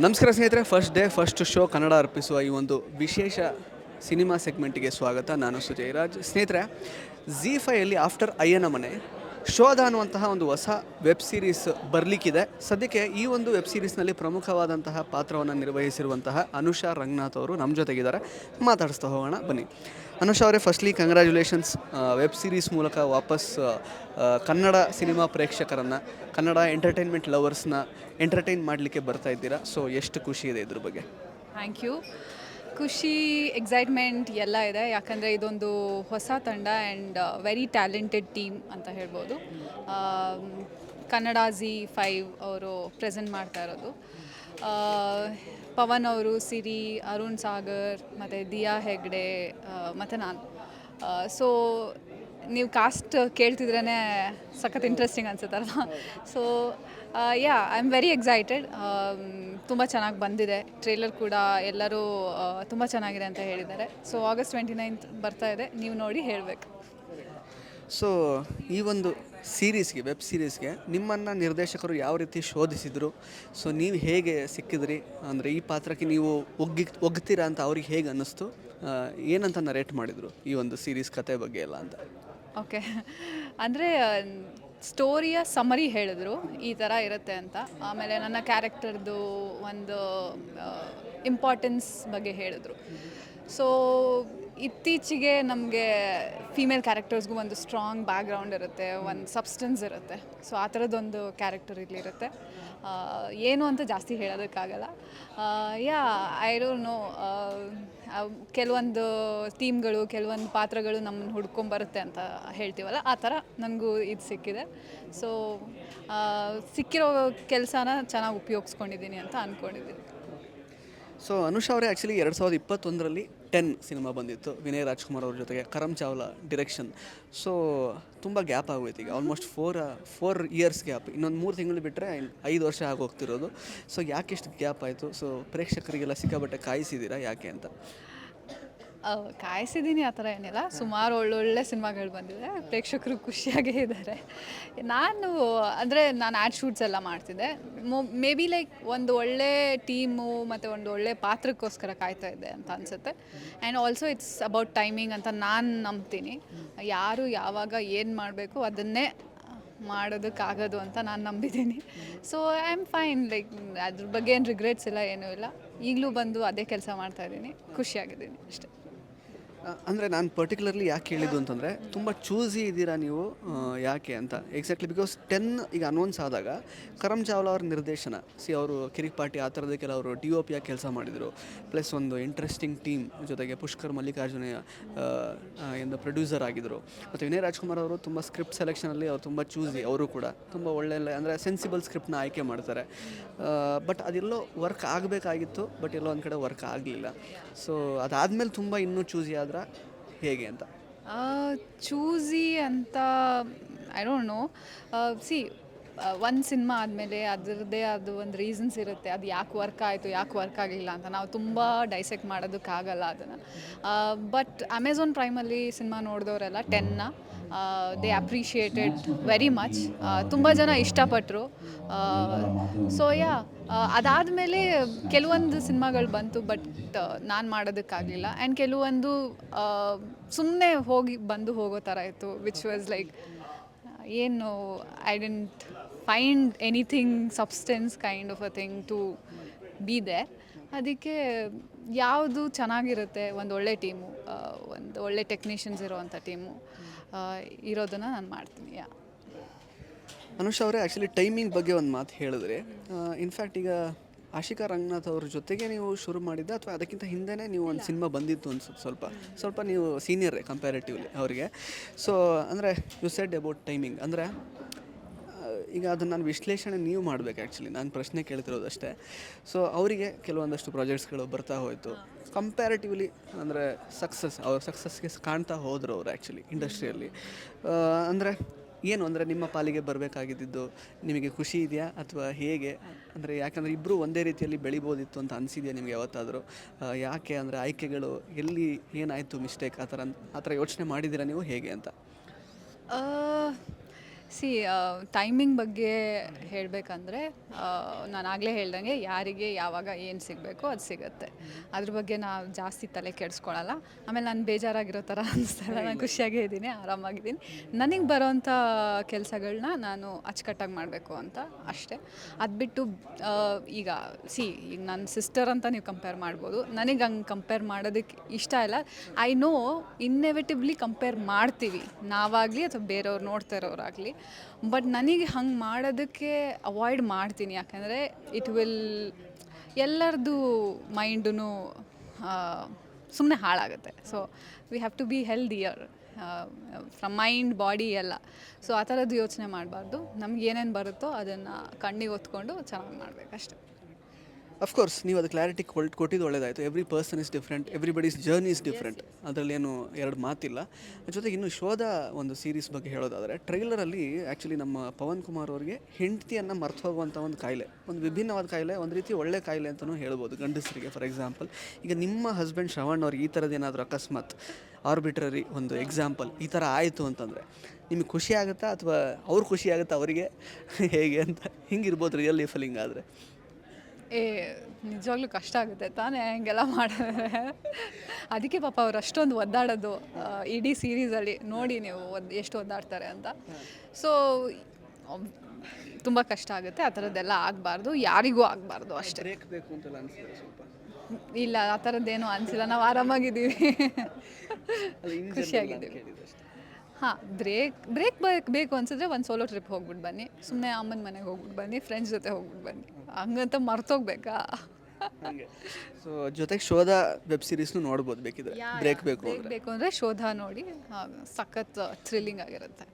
ನಮಸ್ಕಾರ ಸ್ನೇಹಿತರೆ first day first show Kannada ಅರ್ಪಿಸುವ ಈ ಒಂದು ವಿಶೇಷ ಸಿನಿಮಾ ಸೆಗ್ಮೆಂಟಿಗೆ ಸ್ವಾಗತ. ನಾನು ಸುಜಯ್ ರಾಜ್. ಸ್ನೇಹಿತರೆ ಜಿ ಫೈಯಲ್ಲಿ ಆಫ್ಟರ್ ಅಯ್ಯನ ಮನೆ ಶೋಧ ಅನ್ನುವಂತಹ ಒಂದು ಹೊಸ ವೆಬ್ ಸೀರೀಸ್ ಬರಲಿಕ್ಕಿದೆ. ಸದ್ಯಕ್ಕೆ ಈ ಒಂದು ವೆಬ್ ಸೀರೀಸ್ನಲ್ಲಿ ಪ್ರಮುಖವಾದಂತಹ ಪಾತ್ರವನ್ನು ನಿರ್ವಹಿಸಿರುವಂತಹ ಅನುಷಾ ರಂಗನಾಥ್ ಅವರು ನಮ್ಮ ಜೊತೆಗಿದ್ದಾರೆ. ಮಾತಾಡಿಸ್ತಾ ಹೋಗೋಣ, ಬನ್ನಿ. ಅನುಷಾ ಅವರೇ ಫಸ್ಟ್ಲಿ ಕಂಗ್ರ್ಯಾಚುಲೇಷನ್ಸ್ ವೆಬ್ ಸೀರೀಸ್ ಮೂಲಕ ವಾಪಸ್ ಕನ್ನಡ ಸಿನಿಮಾ ಪ್ರೇಕ್ಷಕರನ್ನು, ಕನ್ನಡ ಎಂಟರ್ಟೈನ್ಮೆಂಟ್ ಲವರ್ಸ್ನ ಎಂಟರ್ಟೈನ್ ಮಾಡಲಿಕ್ಕೆ ಬರ್ತಾ ಇದ್ದೀರಾ. ಸೊ ಎಷ್ಟು ಖುಷಿ ಇದೆ ಇದ್ರ ಬಗ್ಗೆ? ಥ್ಯಾಂಕ್ ಯು ಖುಷಿ ಎಕ್ಸೈಟ್ಮೆಂಟ್ ಎಲ್ಲ ಇದೆ. ಯಾಕಂದರೆ ಇದೊಂದು ಹೊಸ ತಂಡ ಆ್ಯಂಡ್ ವೆರಿ ಟ್ಯಾಲೆಂಟೆಡ್ ಟೀಮ್ ಅಂತ ಹೇಳ್ಬೋದು. ಕನ್ನಡ ಝಿ ಫೈವ್ ಅವರು ಪ್ರೆಸೆಂಟ್ ಮಾಡ್ತಾ ಇರೋದು. ಪವನ್ ಅವರು, ಸಿರಿ, ಅರುಣ್ ಸಾಗರ್, ಮತ್ತು ದಿಯಾ ಹೆಗ್ಡೆ ಮತ್ತು ನಾನು. ಸೊ ನೀವು ಕಾಸ್ಟ್ ಕೇಳ್ತಿದ್ರೇ ಸಖತ್ interesting ಅನ್ಸುತ್ತಲ್ಲ so ya I am very excited ತುಂಬ ಚೆನ್ನಾಗಿ ಬಂದಿದೆ. ಟ್ರೇಲರ್ ಕೂಡ ಎಲ್ಲರೂ ತುಂಬ ಚೆನ್ನಾಗಿದೆ ಅಂತ ಹೇಳಿದ್ದಾರೆ. ಸೊ ಆಗಸ್ಟ್ ಟ್ವೆಂಟಿ ನೈನ್ತ್ ಬರ್ತಾ ಇದೆ. ನೀವು ನೋಡಿ ಹೇಳಬೇಕು. ಸೊ ಈ ಒಂದು ಸೀರೀಸ್ಗೆ ವೆಬ್ ಸೀರೀಸ್ಗೆ ನಿಮ್ಮನ್ನು ನಿರ್ದೇಶಕರು ಯಾವ ರೀತಿ ಶೋಧಿಸಿದರು? ಸೊ ನೀವು ಹೇಗೆ ಸಿಕ್ಕಿದ್ರಿ? ಅಂದರೆ ಈ ಪಾತ್ರಕ್ಕೆ ನೀವು ಒಗ್ಗಿ ಒಗ್ತೀರಾ ಅಂತ ಅವ್ರಿಗೆ ಹೇಗೆ ಅನ್ನಿಸ್ತು? ಆ, ಏನಂತ ನರೇಟ್ ಮಾಡಿದರು ಈ ಒಂದು ಸೀರೀಸ್ ಕತೆ ಬಗ್ಗೆ ಎಲ್ಲ ಅಂತ? ಓಕೆ ಅಂದರೆ ಸ್ಟೋರಿಯ ಸಮರಿ ಹೇಳಿದ್ರು, ಈ ಥರ ಇರುತ್ತೆ ಅಂತ. ಆಮೇಲೆ ನನ್ನ ಕ್ಯಾರೆಕ್ಟರ್ದು ಒಂದು ಇಂಪಾರ್ಟೆನ್ಸ್ ಬಗ್ಗೆ ಹೇಳಿದ್ರು. ಸೊ ಇತ್ತೀಚೆಗೆ ನಮಗೆ ಫೀಮೇಲ್ ಕ್ಯಾರೆಕ್ಟರ್ಸ್ಗೂ ಒಂದು ಸ್ಟ್ರಾಂಗ್ ಬ್ಯಾಕ್ಗ್ರೌಂಡ್ ಇರುತ್ತೆ, ಒಂದು ಸಬ್ಸ್ಟೆನ್ಸ್ ಇರುತ್ತೆ. ಸೊ ಆ ಥರದ್ದೊಂದು ಕ್ಯಾರೆಕ್ಟರ್ ಇಲ್ಲಿರುತ್ತೆ ಏನು ಅಂತ ಜಾಸ್ತಿ ಹೇಳೋದಕ್ಕಾಗಲ್ಲ. ಯಾ ಐ ಡೋಂಟ್ ನೋ ಕೆಲವೊಂದು ಥೀಮ್ಗಳು ಕೆಲವೊಂದು ಪಾತ್ರಗಳು ನಮ್ಮನ್ನು ಹುಡ್ಕೊಂಬರುತ್ತೆ ಅಂತ ಹೇಳ್ತೀವಲ್ಲ, ಆ ಥರ ನನಗೂ ಇದು ಸಿಕ್ಕಿದೆ. ಸೊ ಸಿಕ್ಕಿರೋ ಕೆಲಸನ ಚೆನ್ನಾಗಿ ಉಪಯೋಗಿಸ್ಕೊಂಡಿದ್ದೀನಿ ಅಂತ ಅಂದ್ಕೊಂಡಿದ್ದೀನಿ ಸೊ ಅನುಷ್ ಅವರೇ ಆ್ಯಕ್ಚುಲಿ ಎರಡು ಸಾವಿರದ ಇಪ್ಪತ್ತೊಂದರಲ್ಲಿ ಟೆನ್ ಸಿನಿಮಾ ಬಂದಿತ್ತು, ವಿನಯ್ ರಾಜ್ಕುಮಾರ್ ಅವ್ರ ಜೊತೆಗೆ ಕರಮ್ ಚಾವ್ಲಾ ಡಿರೆಕ್ಷನ್ ಸೊ ತುಂಬ ಗ್ಯಾಪ್ ಆಗೋಯ್ತು ಈಗ almost four four years gap ಇನ್ನೊಂದು ಮೂರು ತಿಂಗಳು ಬಿಟ್ಟರೆ ಐದು ವರ್ಷ ಆಗೋಗ್ತಿರೋದು. ಸೊ ಯಾಕೆ ಇಷ್ಟು ಗ್ಯಾಪ್ ಆಯಿತು? ಸೊ ಪ್ರೇಕ್ಷಕರಿಗೆಲ್ಲ ಸಿಕ್ಕಾಬಟ್ಟೆ ಕಾಯಿಸಿದ್ದೀರಾ ಯಾಕೆ ಅಂತ? ಕಾಯಿಸಿದ್ದೀನಿ ಆ ಥರ ಏನಿಲ್ಲ. ಸುಮಾರು ಒಳ್ಳೊಳ್ಳೆ ಸಿನಿಮಾಗಳು ಬಂದಿದೆ. ಪ್ರೇಕ್ಷಕರು ಖುಷಿಯಾಗೇ ಇದ್ದಾರೆ. ನಾನು, ಅಂದರೆ ನಾನು ಆ್ಯಡ್ ಶೂಟ್ಸ್ ಎಲ್ಲ ಮಾಡ್ತಿದ್ದೆ. ಮೇ ಬಿ ಲೈಕ್ ಒಂದು ಒಳ್ಳೆ ಟೀಮು ಮತ್ತು ಒಂದು ಒಳ್ಳೆ ಪಾತ್ರಕ್ಕೋಸ್ಕರ ಕಾಯ್ತಾ ಇದ್ದೆ ಅಂತ ಅನಿಸುತ್ತೆ. And also it's about timing ಅಂತ ನಾನು ನಂಬ್ತೀನಿ. ಯಾರು ಯಾವಾಗ ಏನು ಮಾಡಬೇಕು ಅದನ್ನೇ ಮಾಡೋದಕ್ಕಾಗೋದು ಅಂತ ನಾನು ನಂಬಿದ್ದೀನಿ. So I am fine like ಅದ್ರ ಬಗ್ಗೆ ಏನು ರಿಗ್ರೆಟ್ಸ್ ಇಲ್ಲ, ಏನೂ ಇಲ್ಲ. ಈಗಲೂ ಬಂದು ಅದೇ ಕೆಲಸ ಮಾಡ್ತಾಯಿದ್ದೀನಿ ಖುಷಿಯಾಗಿದ್ದೀನಿ ಅಷ್ಟೇ. ಅಂದರೆ ನಾನು ಪರ್ಟಿಕ್ಯುಲರ್ಲಿ ಯಾಕೆ ಹೇಳಿದ್ದು ಅಂತಂದರೆ, ತುಂಬ ಚೂಸಿ ಇದ್ದೀರಾ ನೀವು ಯಾಕೆ ಅಂತ. ಎಕ್ಸಾಕ್ಟ್ಲಿ ಬಿಕಾಸ್ ಟೆನ್ ಈಗ ಅನೌನ್ಸ್ ಆದಾಗ ಕರಮ್ ಚಾವ್ಲಾ ಅವ್ರ ನಿರ್ದೇಶನ, ಸಿ ಅವರು ಕಿರಿಕ್ ಪಾರ್ಟಿ ಆ ಥರದ ಕೆಲವರು ಡಿ ಒ ಪಿಯಾಗಿ ಕೆಲಸ ಮಾಡಿದರು. ಪ್ಲಸ್ ಒಂದು ಇಂಟ್ರೆಸ್ಟಿಂಗ್ ಟೀಮ್ ಜೊತೆಗೆ ಪುಷ್ಕರ್ ಮಲ್ಲಿಕಾರ್ಜುನ ಎಂದು ಪ್ರೊಡ್ಯೂಸರ್ ಆಗಿದ್ದರು ಮತ್ತು ವಿನಯ್ ರಾಜ್ಕುಮಾರ್ ಅವರು ತುಂಬ ಸ್ಕ್ರಿಪ್ಟ್ ಸೆಲೆಕ್ಷನಲ್ಲಿ ಅವರು ತುಂಬ ಚೂಸಿ ಅವರು ಕೂಡ. ತುಂಬ ಒಳ್ಳೆ ಅಂದರೆ ಸೆನ್ಸಿಬಲ್ ಸ್ಕ್ರಿಪ್ಟ್ನ ಆಯ್ಕೆ ಮಾಡ್ತಾರೆ. ಬಟ್ ಅದೆಲ್ಲೋ ವರ್ಕ್ ಆಗಬೇಕಾಗಿತ್ತು ಬಟ್ ಎಲ್ಲೋ ಒಂದು ಕಡೆ ವರ್ಕ್ ಆಗಲಿಲ್ಲ. ಸೊ ಅದಾದಮೇಲೆ ತುಂಬ ಇನ್ನೂ ಚೂಸಿ ಆದ್ರೆ ಹೇಗೆ ಅಂತ? ಚೂಸಿ ಅಂತ ಐ ಡೋಂಟ್ ನೋ ಸಿ ಒಂದು ಸಿನಿಮಾ ಆದಮೇಲೆ ಅದರದ್ದೇ ಅದು ಒಂದು ರೀಸನ್ಸ್ ಇರುತ್ತೆ. ಅದು ಯಾಕೆ ವರ್ಕ್ ಆಯಿತು, ಯಾಕೆ ವರ್ಕ್ ಆಗಲಿಲ್ಲ ಅಂತ. ನಾವು ತುಂಬ ಡೈಸೆಕ್ಟ್ ಮಾಡೋದಕ್ಕಾಗಲ್ಲ ಅದನ್ನು. ಬಟ್ ಅಮೆಝಾನ್ ಪ್ರೈಮಲ್ಲಿ ಸಿನಿಮಾ ನೋಡಿದವರೆಲ್ಲ ಟೆನ್ನ ದೇ ಅಪ್ರಿಷಿಯೇಟೆಡ್ ವೆರಿ ಮಚ್ ತುಂಬ ಜನ ಇಷ್ಟಪಟ್ಟರು ಸೊ ಯಾ ಅದಾದಮೇಲೆ ಕೆಲವೊಂದು ಸಿನಿಮಾಗಳು ಬಂತು ಬಟ್ ನಾನು ಮಾಡೋದಕ್ಕಾಗಲಿಲ್ಲ. ಆ್ಯಂಡ್ ಕೆಲವೊಂದು ಸುಮ್ಮನೆ ಹೋಗಿ ಬಂದು ಹೋಗೋ ಥರ ಇತ್ತು ವಿಚ್ ವಾಸ್ ಲೈಕ್ ಏನು I didn't find anything substance kind of a thing to be there ಅದಕ್ಕೆ ಯಾವುದು ಚೆನ್ನಾಗಿರುತ್ತೆ ಒಂದು ಒಳ್ಳೆ ಟೀಮು ಒಂದು ಒಳ್ಳೆ ಟೆಕ್ನಿಷಿಯನ್ಸ್ ಇರೋವಂಥ ಟೀಮು ಇರೋದನ್ನು ನಾನು ಮಾಡ್ತೀನಿ ಯಾ. ಅನುಷ್ ಅವರೇ ಆ್ಯಕ್ಚುಲಿ ಟೈಮಿಂಗ್ ಬಗ್ಗೆ ಒಂದು ಮಾತು ಹೇಳಿದ್ರೆ ಇನ್ಫ್ಯಾಕ್ಟ್ ಈಗ ಆಶಿಕಾ ರಂಗನಾಥ್ ಅವ್ರ ಜೊತೆಗೆ ನೀವು ಶುರು ಮಾಡಿದ್ದ ಅಥವಾ ಅದಕ್ಕಿಂತ ಹಿಂದೆ ನೀವು ಒಂದು ಸಿನಿಮಾ ಬಂದಿತ್ತು ಅನ್ಸುತ್ತೆ ಸ್ವಲ್ಪ? ಸ್ವಲ್ಪ ನೀವು ಸೀನಿಯರೇ ಕಂಪ್ಯಾರಿಟಿವ್ಲಿ ಅವರಿಗೆ. ಸೊ ಅಂದರೆ ಯು ಸೆಡ್ ಅಬೌಟ್ ಟೈಮಿಂಗ್ ಅಂದರೆ ಈಗ ಅದನ್ನು ನಾನು ವಿಶ್ಲೇಷಣೆ ನೀವು ಮಾಡಬೇಕು ಆ್ಯಕ್ಚುಲಿ ನಾನು ಪ್ರಶ್ನೆ ಕೇಳ್ತಿರೋದಷ್ಟೇ. ಸೊ ಅವರಿಗೆ ಕೆಲವೊಂದಷ್ಟು ಪ್ರಾಜೆಕ್ಟ್ಸ್ಗಳು ಬರ್ತಾ ಹೋಯಿತು. ಕಂಪ್ಯಾರಿಟಿವ್ಲಿ ಅಂದರೆ ಸಕ್ಸಸ್ ಅವ್ರ ಸಕ್ಸಸ್ಗೆ ಕಾಣ್ತಾ ಹೋದರು ಅವರು ಆ್ಯಕ್ಚುಲಿ ಇಂಡಸ್ಟ್ರಿಯಲ್ಲಿ ಅಂದರೆ ಏನು ಅಂದರೆ ನಿಮ್ಮ ಪಾಲಿಗೆ ಬರಬೇಕಾಗಿದ್ದು ನಿಮಗೆ ಖುಷಿ ಇದೆಯಾ ಅಥವಾ ಹೇಗೆ? ಅಂದರೆ ಯಾಕಂದರೆ ಇಬ್ಬರು ಒಂದೇ ರೀತಿಯಲ್ಲಿ ಬೆಳಿಬೋದಿತ್ತು ಅಂತ ಅನಿಸಿದೆಯಾ ನಿಮಗೆ ಯಾವತ್ತಾದರೂ? ಯಾಕೆ ಅಂದರೆ ಆಯ್ಕೆಗಳು ಎಲ್ಲಿ ಏನಾಯಿತು ಮಿಸ್ಟೇಕ್ ಆ ಥರ ಆ ಥರ ಯೋಚನೆ ಮಾಡಿದ್ದೀರಾ ನೀವು ಹೇಗೆ ಅಂತ? ಸಿ ಟೈಮಿಂಗ್ ಬಗ್ಗೆ ಹೇಳಬೇಕಂದ್ರೆ ನಾನು ಆಗಲೇ ಹೇಳ್ದಂಗೆ ಯಾರಿಗೆ ಯಾವಾಗ ಏನು ಸಿಗಬೇಕು ಅದು ಸಿಗುತ್ತೆ. ಅದ್ರ ಬಗ್ಗೆ ನಾವು ಜಾಸ್ತಿ ತಲೆ ಕೆಡಿಸ್ಕೊಳ್ಳಲ್ಲ ಆಮೇಲೆ ನಾನು ಬೇಜಾರಾಗಿರೋ ಥರ ಅನಿಸ್ತಲ್ಲ ನಾನು ಖುಷಿಯಾಗೇ ಇದ್ದೀನಿ ಆರಾಮಾಗಿದ್ದೀನಿ. ನನಗೆ ಬರೋವಂಥ ಕೆಲಸಗಳನ್ನ ನಾನು ಅಚ್ಚುಕಟ್ಟಾಗಿ ಮಾಡಬೇಕು ಅಂತ ಅಷ್ಟೇ. ಅದು ಬಿಟ್ಟು ಈಗ ಸಿ ಈಗ ನನ್ನ ಸಿಸ್ಟರ್ ಅಂತ ನೀವು ಕಂಪೇರ್ ಮಾಡ್ಬೋದು. ನನಗೆ ಹಂಗೆ ಕಂಪೇರ್ ಮಾಡೋದಕ್ಕೆ ಇಷ್ಟ ಇಲ್ಲ. ಐ ನೋ ಇನ್ನೆವಿಟಿವ್ಲಿ ಕಂಪೇರ್ ಮಾಡ್ತೀವಿ. ನಾವಾಗಲಿ ಅಥವಾ ಬೇರೆಯವ್ರು ನೋಡ್ತಾ ಇರೋರಾಗಲಿ ಬಟ್ ನನಗೆ ಹಂಗೆ ಮಾಡೋದಕ್ಕೆ ಅವಾಯ್ಡ್ ಮಾಡ್ತೀನಿ. ಯಾಕಂದರೆ ಇಟ್ ವಿಲ್ ಎಲ್ಲರದು ಮೈಂಡೂ ಸುಮ್ಮನೆ ಹಾಳಾಗುತ್ತೆ. So we have to be healthier from mind body ಎಲ್ಲ. ಸೊ ಆ ಥರದ್ದು ಯೋಚನೆ ಮಾಡಬಾರ್ದು. ನಮ್ಗೆ ಏನೇನು ಬರುತ್ತೋ ಅದನ್ನು ಕಣ್ಣಿಗೆ ಒತ್ಕೊಂಡು ಚೆನ್ನಾಗಿ ಮಾಡಬೇಕು ಅಷ್ಟೇ. ಅಫ್ಕೋರ್ಸ್ ನೀವು ಅದು ಕ್ಲಾರಿಟಿ ಕೊಲ್ ಕೊಟ್ಟಿದ್ದು ಒಳ್ಳೇದಾಯಿತು. Every person is different everybody's journey is different ಅದರಲ್ಲೇನು ಎರಡು ಮಾತಿಲ್ಲ. ಜೊತೆಗೆ ಇನ್ನು ಶೋಧ ಒಂದು ಸೀರೀಸ್ ಬಗ್ಗೆ ಹೇಳೋದಾದರೆ ಟ್ರೈಲರಲ್ಲಿ ಆ್ಯಕ್ಚುಲಿ ನಮ್ಮ ಪವನ್ ಕುಮಾರ್ ಅವರಿಗೆ ಹೆಂಡತಿಯನ್ನು ಮರ್ತು ಹೋಗುವಂಥ ಒಂದು ಕಾಯಿಲೆ ಒಂದು ವಿಭಿನ್ನವಾದ ಕಾಯಿಲೆ ಒಂದು ರೀತಿ ಒಳ್ಳೆ ಕಾಯಿಲೆ ಅಂತಲೂ ಹೇಳ್ಬೋದು ಗಂಡಸರಿಗೆ ಫಾರ್ ಎಕ್ಸಾಂಪಲ್ ಈಗ ನಿಮ್ಮ ಹಸ್ಬೆಂಡ್ ಶ್ರವಣ್ ಅವ್ರಿಗೆ ಈ ಥರದ್ದು ಏನಾದರೂ ಅಕಸ್ಮಾತ್ ಆರ್ಬಿಟ್ರರಿ ಒಂದು ಎಕ್ಸಾಂಪಲ್ ಈ ಥರ ಆಯಿತು ಅಂತಂದರೆ ನಿಮಗೆ ಖುಷಿ ಆಗುತ್ತಾ ಅಥವಾ ಅವ್ರು ಖುಷಿ ಆಗುತ್ತಾ ಅವರಿಗೆ? ಹೇಗೆ ಅಂತ? ಹಿಂಗಿರ್ಬೋದು ರಿಯಲ್ ಲೈಫಲ್ಲಿ ಹಿಂಗಾದರೆ. ಏ ನಿಜವಾಗ್ಲೂ ಕಷ್ಟ ಆಗುತ್ತೆ. ತಾನೇ ಹಿಂಗೆಲ್ಲ ಮಾಡಿದ್ರೆ. ಅದಕ್ಕೆ ಪಾಪ ಅವ್ರು ಅಷ್ಟೊಂದು ಒದ್ದಾಡೋದು ಇಡೀ ಸೀರೀಸಲ್ಲಿ ನೋಡಿ ನೀವು ಒದ್ ಎಷ್ಟು ಒದ್ದಾಡ್ತಾರೆ ಅಂತ. ಸೊ ತುಂಬ ಕಷ್ಟ ಆಗುತ್ತೆ. ಆ ಥರದ್ದೆಲ್ಲ ಆಗಬಾರ್ದು. ಯಾರಿಗೂ ಆಗಬಾರ್ದು ಅಷ್ಟೇ. ಇಲ್ಲ ಆ ಥರದ್ದೇನು ಅನಿಸಿಲ್ಲ. ನಾವು ಆರಾಮಾಗಿದ್ದೀವಿ. ಖುಷಿಯಾಗಿದ್ದೀವಿ. ಹಾಂ ಬ್ರೇಕ್ ಬ್ರೇಕ್ ಬೇಕು ಬೇಕು ಅನ್ಸಿದ್ರೆ ಒಂದು ಸೋಲೋ ಟ್ರಿಪ್ ಹೋಗ್ಬಿಟ್ಟು ಬನ್ನಿ. ಸುಮ್ಮನೆ ಅಮ್ಮನ ಮನೆಗೆ ಹೋಗ್ಬಿಟ್ಟು ಬನ್ನಿ ಫ್ರೆಂಡ್ಸ್ ಜೊತೆ ಹೋಗ್ಬಿಟ್ಟು ಬನ್ನಿ. ಹಂಗಂತ ಮರ್ತೋಗ್ಬೇಕಾ? ಹಾಗೆ. ಸೊ ಜೊತೆಗೆ ಶೋಧ ವೆಬ್ ಸೀರೀಸ್ನು ನೋಡ್ಬೋದು ಬೇಕಿದ್ರೆ. ಬ್ರೇಕ್ ಬೇಕು ಬೇಕು ಅಂದರೆ ಶೋಧ ನೋಡಿ. ಸಖತ್ ಥ್ರಿಲ್ಲಿಂಗ್ ಆಗಿರುತ್ತೆ.